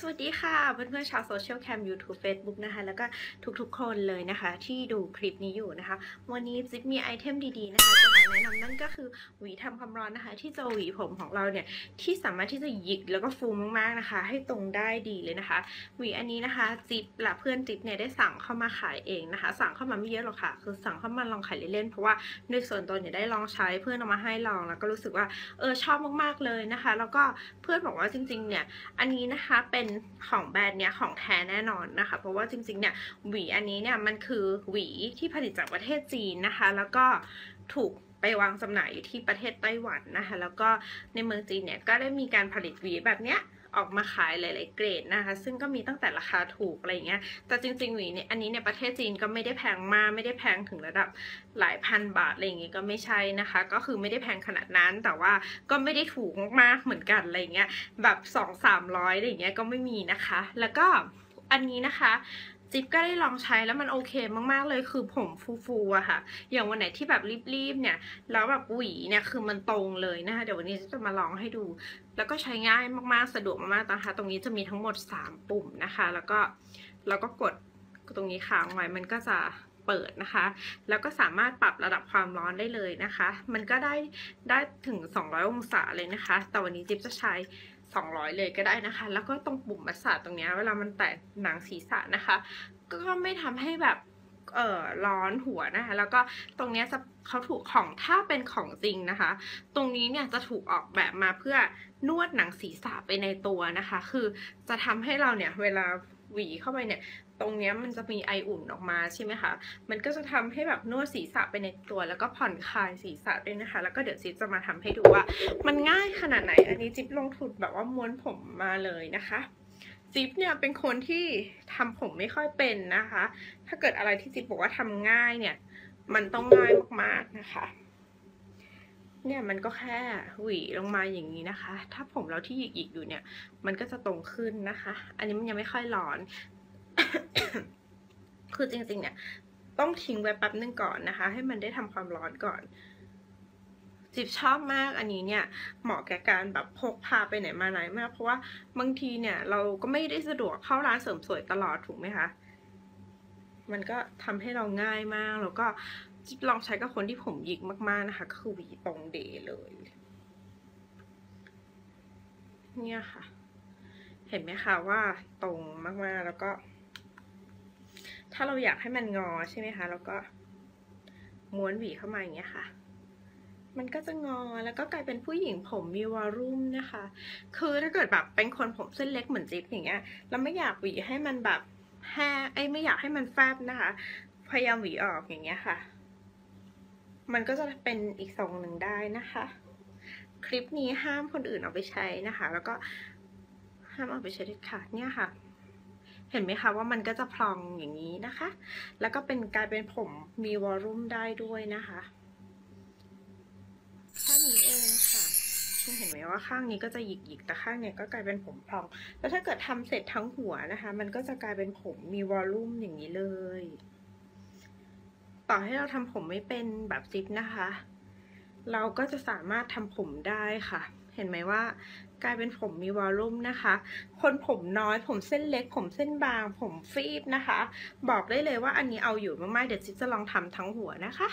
สวัสดีค่ะเพื่อนๆชาวโซเชียลแคม YouTube Facebook นะคะ แล้วก็ทุกๆคนเลยนะคะ ที่ดูคลิปนี้อยู่นะคะ วันนี้จิ๊บมีไอเทมดีๆนะคะจะมาแนะนำนั่นก็คือหวีทำความร้อนนะคะ ที่จะหวีผมของเราเนี่ย ที่สามารถที่จะหยิกแล้วก็ฟูมากๆนะคะ ให้ตรงได้ดีเลยนะคะ หวีอันนี้นะคะจิ๊บและเพื่อนจิ๊บเนี่ยได้สั่งเข้ามาขายเองนะคะ สั่งเข้ามาไม่เยอะหรอกค่ะ คือสั่งเข้ามาลองขายเล่นๆเพราะว่าโดยส่วนตัวเนี่ยได้ลองใช้เพื่อนเอามาให้ลองแล้วก็รู้สึกว่าเออชอบมากๆเลยนะคะ แล้วก็เพื่อนบอกว่าจริงๆเนี่ยอันนี้นะคะเป็นของแบรนด์เนี้ยของแท้แน่นอนนะคะ เพราะว่าจริงๆเนี่ยหวีอันนี้เนี่ยมันคือหวีที่ผลิตจากประเทศจีนนะคะ แล้วก็ถูกไปวางจำหน่ายอยู่ที่ประเทศไต้หวันนะคะ แล้วก็ในเมืองจีนเนี่ยก็ได้มีการผลิตหวีแบบเนี้ย ออกมาขายหลายๆเกรดนะคะ ซึ่งก็มีตั้งแต่ราคาถูกอะไรเงี้ย แต่จริงๆหวีเนี่ยอันนี้เนี่ยประเทศจีนก็ไม่ได้แพงมากไม่ได้แพงถึงระดับหลายพันบาทอะไรอย่างเงี้ยก็ไม่ใช่นะคะ ก็คือไม่ได้แพงขนาดนั้นแต่ว่าก็ไม่ได้ถูกมากๆเหมือนกันอะไรเงี้ยแบบสองสามร้อยอะไรเงี้ยก็ไม่มีนะคะ แล้วก็อันนี้นะคะ จิ๊บก็ได้ลองใช้แล้วมันโอเคมากๆเลยคือผมฟูๆอะค่ะ อย่างวันไหนที่แบบรีบๆเนี่ย แล้วแบบหวีเนี่ยคือมันตรงเลยนะคะเดี๋ยววันนี้จะมาลองให้ดู แล้วก็ใช้ง่ายมากๆสะดวกมากๆนะคะ ตรงนี้จะมีทั้งหมด 3 ปุ่มนะคะ แล้วก็แล้วก็กดตรงนี้ค้างไว้มันก็จะเปิดนะคะ แล้วก็สามารถปรับระดับความร้อนได้เลยนะคะ มันก็ได้ได้ถึง 200 องศาเลยนะคะ แต่วันนี้จิ๊บจะใช้ 200 เลยก็ได้นะคะ แล้วก็ตรงปุ่มมัสสาตรงนี้เวลามันแตะหนังศีรษะนะคะ ก็ไม่ทำให้แบบเอ่อร้อนหัวนะคะ แล้วก็ตรงนี้จะเขาถูกของถ้าเป็นของจริงนะคะ ตรงนี้เนี่ยจะถูกออกแบบมาเพื่อนวดหนังศีรษะไปในตัวนะคะ คือจะทำให้เราเนี่ยเวลา หวีเข้าไปเนี่ย ตรงนี้มันจะมีไออุ่นออกมาใช่ไหมคะ มันก็จะทำให้แบบนวดศีรษะไปในตัว แล้วก็ผ่อนคลายศีรษะด้วยนะคะ แล้วก็เดี๋ยวจิ๊บจะมาทำให้ดูว่า มันง่ายขนาดไหน อันนี้จิ๊บลงทุนแบบว่าม้วนผมมาเลยนะคะจิ๊บเนี่ยเป็นคนที่ทำผมไม่ค่อยเป็นนะคะ ถ้าเกิดอะไรที่จิ๊บบอกว่าทำง่ายเนี่ย มันต้องง่ายมากๆนะคะ เนี่ยมันก็แค่หวีลงมาอย่างนี้นะคะ ถ้าผมเราที่หยิกๆอยู่เนี่ย มันก็จะตรงขึ้นนะคะ อันนี้มันยังไม่ค่อยร้อน คือจริงๆ เนี่ย ต้องทิ้งไว้แป๊บนึงก่อนนะคะ ให้มันได้ทำความร้อนก่อนจิบชอบมากอันนี้เนี่ยเหมาะแก่การแบบพกพาไปไหนมาไหนมาก เพราะว่าบางทีเนี่ยเราก็ไม่ได้สะดวกเข้าร้านเสริมสวยตลอดถูกไหมคะ มันก็ทำให้เราง่ายมากแล้วก็ จิบลองใช้กับคนที่ผมหยิกมาก ๆ นะคะ ก็คือหวีตรงเดย์เลย เนี่ยค่ะ เห็นไหมคะว่าตรงมากๆแล้วก็ ถ้าเราอยากให้มันงอใช่ไหมคะ แล้วก็ม้วนหวีเข้ามาอย่างเงี้ยค่ะ มันก็จะงอแล้วก็กลายเป็นผู้หญิงผมมีวอลลุ่มนะคะ คือถ้าเกิดแบบเป็นคนผมเส้นเล็กเหมือนจิ๊บอย่างเงี้ยแล้วไม่อยากหวีให้มันแบบแห้ไอ้ไม่อยากให้มันแฟบนะคะ พยายามหวีออกอย่างเงี้ยค่ะ มันก็จะเป็นอีกทรงหนึ่งได้นะคะ คลิปนี้ห้ามคนอื่นเอาไปใช้นะคะ แล้วก็ห้ามเอาไปใช้เด็ดขาดเนี่ยค่ะ เห็นไหมคะว่ามันก็จะพลองอย่างนี้นะคะ แล้วก็เป็นกลายเป็นผมมีวอลลุ่มได้ด้วยนะคะแค่นี้เองค่ะเห็นไหมว่าข้างนี้ก็จะหยิกๆแต่ข้างเนี้ยก็กลายเป็นผมพลอง แล้วถ้าเกิดทำเสร็จทั้งหัวนะคะ มันก็จะกลายเป็นผมมีวอลลุ่มอย่างนี้เลย ต่อให้เราทำผมไม่เป็นแบบซิปนะคะ เราก็จะสามารถทำผมได้ค่ะ เห็นไหมว่ากลายเป็นผมมีวอลลุ่มนะคะ คนผมน้อยผมเส้นเล็ก ผมเส้นบาง ผมฟีบนะคะ บอกได้เลยว่าอันนี้เอาอยู่มากๆ เดี๋ยวซิปจะลองทำทั้งหัวนะคะ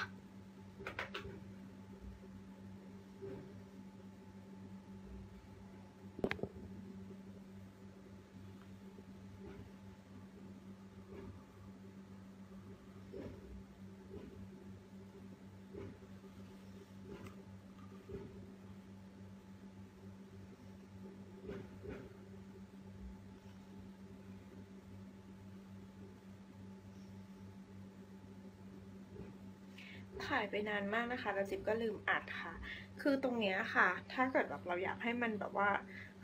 ถ่ายไปนานมากนะคะแล้วจิ๊บก็ลืมอัดค่ะ คือตรงเนี้ยค่ะ ถ้าเกิดแบบเราอยากให้มันแบบว่า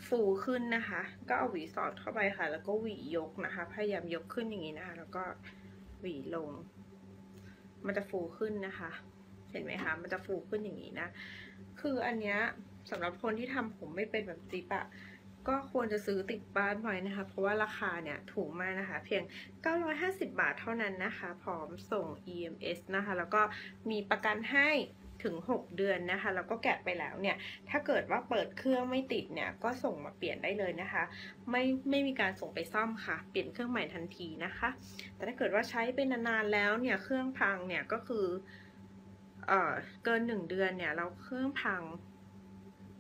ฟูขึ้นนะคะ ก็เอาหวีสอดเข้าไปค่ะ แล้วก็หวียกนะคะ พยายามยกขึ้นอย่างนี้นะคะ แล้วก็หวีลง มันจะฟูขึ้นนะคะ เห็นไหมคะ มันจะฟูขึ้นอย่างนี้นะ คืออันเนี้ยสำหรับคนที่ทำผมไม่เป็นแบบจิ๊บอะ ก็ควรจะซื้อติดบ้านไว้นะคะ เพราะว่าราคาเนี่ยถูกมากนะคะ เพียง 950 บาทเท่านั้นนะคะ พร้อมส่ง EMS นะคะ แล้วก็มีประกันให้ถึง 6 เดือนนะคะ แล้วก็แกะไปแล้วเนี่ย ถ้าเกิดว่าเปิดเครื่องไม่ติดเนี่ย ก็ส่งมาเปลี่ยนได้เลยนะคะ ไม่ไม่มีการส่งไปซ่อมค่ะ เปลี่ยนเครื่องใหม่ทันทีนะคะ แต่ถ้าเกิดว่าใช้เป็นนานๆแล้วเนี่ย เครื่องพังเนี่ยก็คือเอ่อเกินหนึ่งเดือนเนี่ย เราเครื่องพัง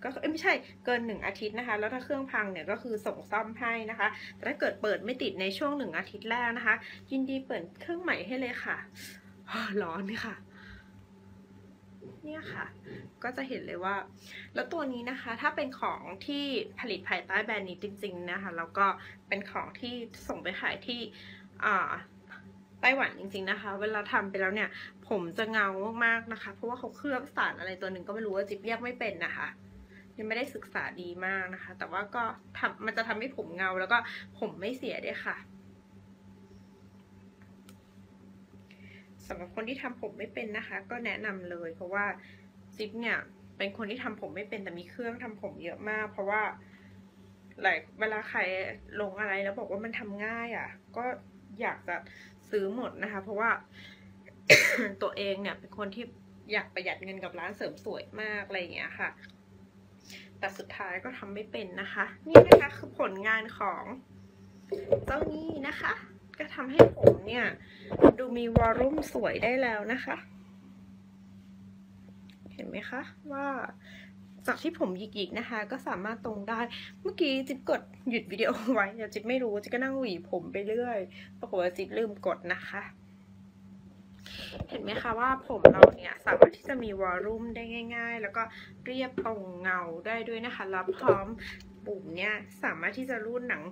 ก็ไม่ใช่เกินหนึ่งอาทิตย์นะคะ แล้วถ้าเครื่องพังเนี่ยก็คือส่งซ่อมให้นะคะ แต่ถ้าเกิดเปิดไม่ติดในช่วงหนึ่งอาทิตย์แรกนะคะ ยินดีเปิดเครื่องใหม่ให้เลยค่ะร้อนนี่ค่ะ เนี่ยค่ะ ก็จะเห็นเลยว่า แล้วตัวนี้นะคะ ถ้าเป็นของที่ผลิตภายใต้แบรนด์นี้จริง ๆนะคะ แล้วก็เป็นของที่ส่งไปขายที่อ่าไต้หวันจริงๆนะคะ เวลาทำไปแล้วเนี่ย ผมจะเงามากๆนะคะ เพราะว่าเขาเคลือบสารอะไรตัวหนึ่งก็ไม่รู้ว่าจิ๊บเรียกไม่เป็นนะคะ ยังไม่ได้ศึกษาดีมากนะคะ แต่ว่าก็ทำมันจะทำให้ผมเงา แล้วก็ผมไม่เสียด้วยค่ะสำหรับคนที่ทำผมไม่เป็นนะคะ ก็แนะนำเลย เพราะว่าจิ๊บเนี่ยเป็นคนที่ทำผมไม่เป็นแต่มีเครื่องทำผมเยอะมาก เพราะว่าหลายเวลาใครลงอะไรแล้วบอกว่ามันทำง่ายอะ่ะ ก็อยากจะซื้อหมดนะคะ เพราะว่าตัวเองเนี่ยเป็นคนที่อยากประหยัดเงินกับร้านเสริมสวยมากอะไรอย่างเงี้ยค่ะ แต่สุดท้ายก็ทำไม่เป็นนะคะ นี่นะคะคือผลงานของเจ้านี้นะคะ ก็ทำให้ผมเนี่ย ดูมีวอลลุ่มสวยได้แล้วนะคะ เห็นไหมคะว่าจากที่ผมหยิกๆนะคะ ก็สามารถตรงได้ เมื่อกี้จิ๊บกดหยุดวิดีโอไว้แต่จิ๊บไม่รู้จิ๊บก็นั่งหวีผมไปเรื่อยปรากฏว่าจิ๊บลืมกดนะคะ เห็นไหมคะว่าผมเราเนี่ยสามารถที่จะมีวอลลุ่มได้ง่าย ๆ แล้วก็เรียบตรงเงาได้ด้วยนะคะ แล้วพร้อมปุ่มเนี่ยสามารถที่จะรูดหนัง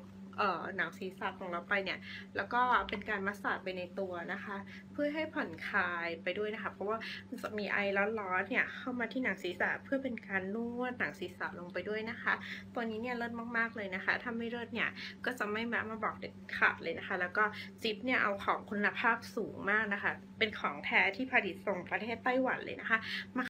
หนังศีรษะของเราไปเนี่ย แล้วก็เป็นการมัสสาดไปในตัวนะคะ เพื่อให้ผ่อนคลายไปด้วยนะคะ เพราะว่าจะมีไอร้อนๆเนี่ยเข้ามาที่หนังศีรษะเพื่อเป็นการนวดหนังศีรษะลงไปด้วยนะคะ ตัวนี้เนี่ยเลิศมากๆเลยนะคะ ถ้าไม่เลิศเนี่ยก็จะไม่แวะมาบอกเด็ดขาดเลยนะคะ แล้วก็จิ๊บเนี่ยเอาของคุณภาพสูงมากนะคะ เป็นของแท้ที่ผลิตส่งประเทศไต้หวันเลยนะคะ